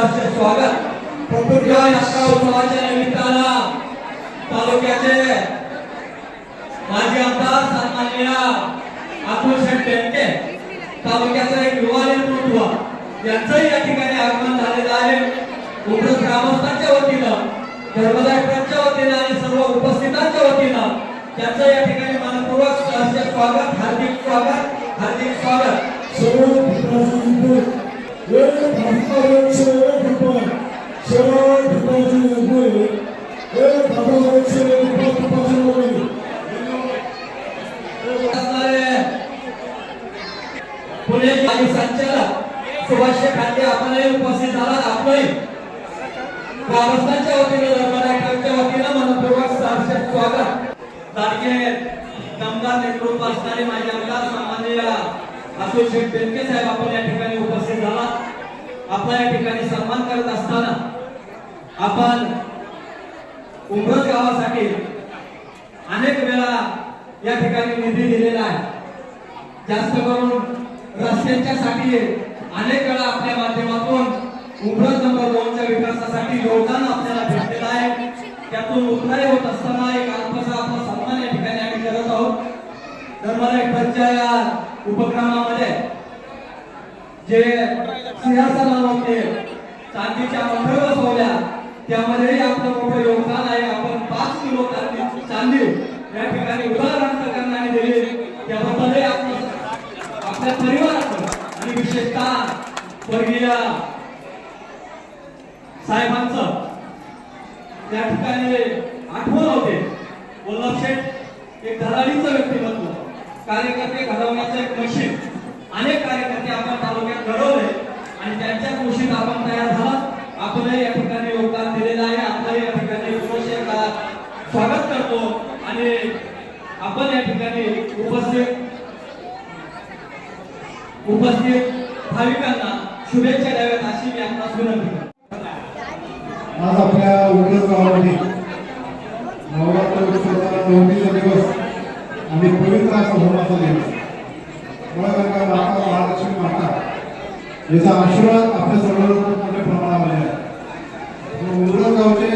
सहर्ष स्वागत. प्रकृतीच्या यात्रा उत्सवाच्या निमित्तानं तालुक्याचे माजी आमदार सन्माननीय आत्मशेठ टेंके तालुक्याचं एक युवा नेतृत्व यांचंही या ठिकाणी आगमन झालेलं आहे. उपस्थित ग्रामस्थांच्या वतीनं धर्मदायकांच्या वतीनं आणि सर्व उपस्थितांच्या वतीनं त्यांचं या ठिकाणी मनपूर्वक सहर्ष स्वागत हार्दिक स्वागत हार्दिक स्वागत. सर्व झालात ग्रामस्थांच्या वतीनं धर्मनायकांच्या वतीनं मनपूर्वक सहर्ष स्वागत. सारखे दमदार नेतृत्व असणारे माझे आमदार सामान्य असोसिएट बेनके साहेब आपण या ठिकाणी उपस्थित झाला. आपला या ठिकाणी सन्मान करत असताना आपण उमरज गावासाठी अनेक वेळा या ठिकाणी निधी दिलेला आहे. जास्त करून रस्त्यांच्या साठी अनेक वेळा आपल्या माध्यमात उमरस नंबर दोनच्या विकासासाठी योगदान आपल्याला भेटलेलं आहे त्यातून उत्तराय होत असताना एक अल्पसा आपला सन्मान या ठिकाणी आम्ही करत आहोत धर्मालय खर्चा या उपक्रमामध्ये जे सिंहासनावर चांदीच्या मंडळ बसवल्या त्यामध्येही आपलं मोठं योगदान आहे. आपण पाच किलो चांदी चांदी या ठिकाणी उदाहरण करण्याने दिली. त्याबद्दलही आपण आपल्या परिवाराचं आणि विशेषतः वर्गीय साहेबांचं त्या ठिकाणी आठवण होते. वल्लभ शेठ एक धडाडीचं व्यक्तिमत्व. कार्यकर्ते घडवण्याचं एक मशीन अनेक कार्यकर्ते आपण तालुक्यात घडवले आणि त्यांच्या कुशीत आपण तयार झाला. आपणही या ठिकाणी योगदान दिलेलं आहे. आपणही या ठिकाणी पुरुष स्वागत करतो. आणि आपण या ठिकाणी उपस्थित उपस्थित भाविकांना शुभेच्छा द्याव्यात अशी मी आपणास विनंती माझा आपल्या याचा आशीर्वाद आपल्या सर्वांवर मोठ्या प्रमाणामध्ये आहे. आणि गावचे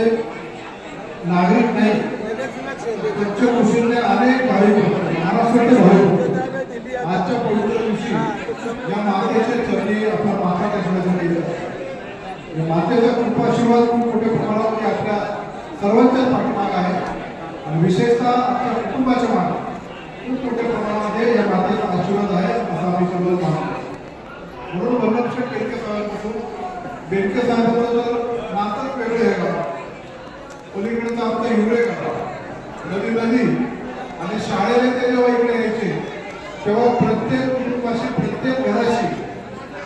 नागरिक नाही पंचकृषीतले अनेक भाविक महाराष्ट्राचे भाविक आजच्या पवित्र दिवशी या मातेच्या चरणी आपल्या माता टेकण्यासाठी येतो. या मातेचा कृपाशीर्वाद खूप मोठ्या प्रमाणावरती आपल्या सर्वांच्याच पाठीमाग आहे. आणि विशेषतः आपल्या कुटुंबाच्या मागे खूप मोठ्या प्रमाणामध्ये या मातेचा आशीर्वाद आहे असं आम्ही सर्व मानतो म्हणून वल्लभशेठ बेडके साहेबांपासून बेडके साहेबांचं जर वेगळं आहे का पलीकडचं आमचं हिवरे का नदी नदी आणि शाळेला ते जेव्हा इकडे यायचे तेव्हा प्रत्येक कुटुंबाशी प्रत्येक घराशी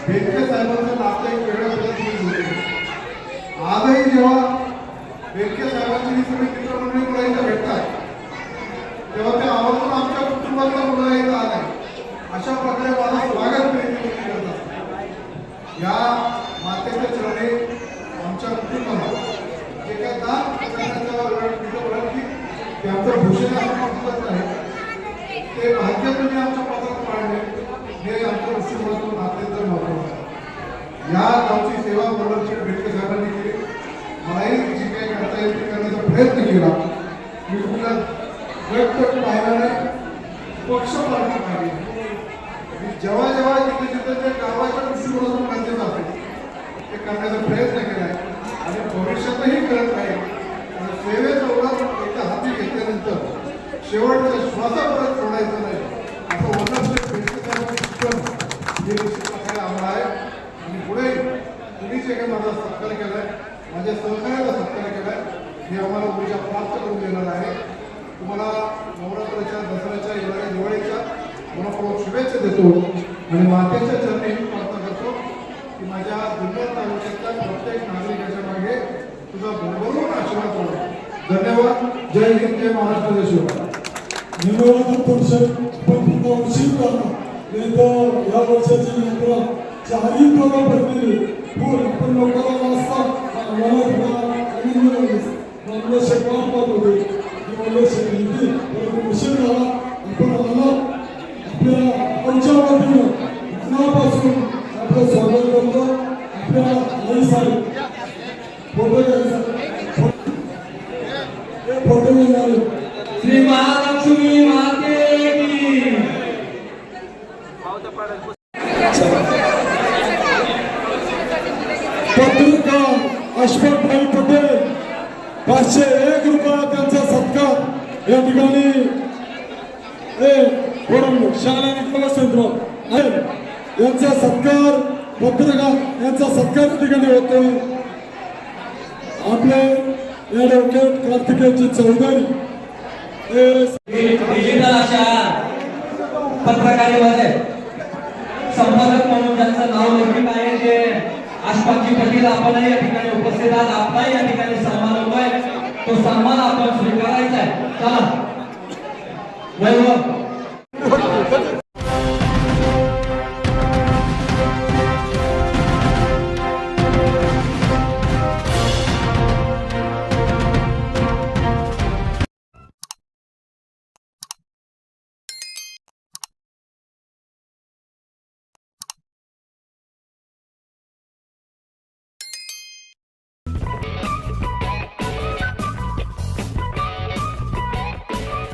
भेटके साहेबांचं नातं एक वेगळ्या पद्धतीने होते आजही जेव्हा बेडके साहेबांची ही सगळी मित्रमंडळी मुलं इथं भेटतात तेव्हा ते आवर्जून आमच्या कुटुंबातल्या मुलं इथं आले अशा प्रकारे माझं स्वागत मी इथे करत असतो या मातेच्या चरणी आमच्या कुटुंबाला जे काय दान करण्याचा वेळ तिथं वेळ की ते आमचं भूषण ते भाग्य तुम्ही आमच्या पत्रात पाळले. हे आमच्या दृष्टिकोनातून अत्यंत महत्वाचं आहे. या गावची सेवा वडलशेठ बेडके साहेबांनी केली मलाही जी काही करता येईल ते करण्याचा प्रयत्न केला. मी तुला व्यक्त पाहिला नाही. पक्ष पार्टी पाहिली. जेव्हा जेव्हा जिथे जिथे ते गावाच्या दृष्टिकोनातून गरजेचं असेल ते करण्याचा प्रयत्न केलाय आणि भविष्यातही करत राहील. आणि एवढा शेवटच्या श्वासापर्यंत सोडायचं नाही. असं वनस्पती भेटण्याचं शिक्षण. हे निश्चित प्रकारे आम्हाला आहे. आणि पुढे तुम्ही जे काही माझा सत्कार केलाय. माझ्या सहकार्याला सत्कार केलाय. हे आम्हाला ऊर्जा प्राप्त करून देणार आहे. तुम्हाला नवरात्राच्या दसऱ्याच्या येणाऱ्या दिवाळीच्या मनापूर्वक शुभेच्छा देतो. आणि मातेच्या चरणी प्रार्थना करतो की माझ्या जुन्नर तालुक्यातल्या प्रत्येक नागरिकाच्या मागे तुझा भरभरून आशीर्वाद होतो धन्यवाद. जय हिंद जय महाराष्ट्र जय शिवराय निवडणूक परिषद पण उशीर करणार नाही तर या वर्षाची यात्रा चारही टोका भरलेली पण लोकांना वाचता मला थोडा होते. मला परंतु उशीर झाला. आपण आला. आपल्या आमच्या मनापासून आपलं स्वागत करतो आपल्या आई साहेब फोटो घ्यायचा फोटो घेणारे श्री महालक्ष्मी माते की पाचशे एक रुपया त्यांचा सत्कार या ठिकाणी. ए फोडून शाळा यांचा सत्कार पत्रकार यांचा सत्कार या ठिकाणी होतोय. आपले ॲडव्होकेट कार्तिकेयची चौधरी. हे डिजिटल अशा पत्रकारिमध्ये संपादक म्हणून त्यांचं नाव लिखित आहे ते आशपाची पाटील आपण या ठिकाणी उपस्थित आहात. आपलाही या ठिकाणी सन्मान होतोय तो सन्मान आपण स्वीकारायचा आहे. चला. वैभव.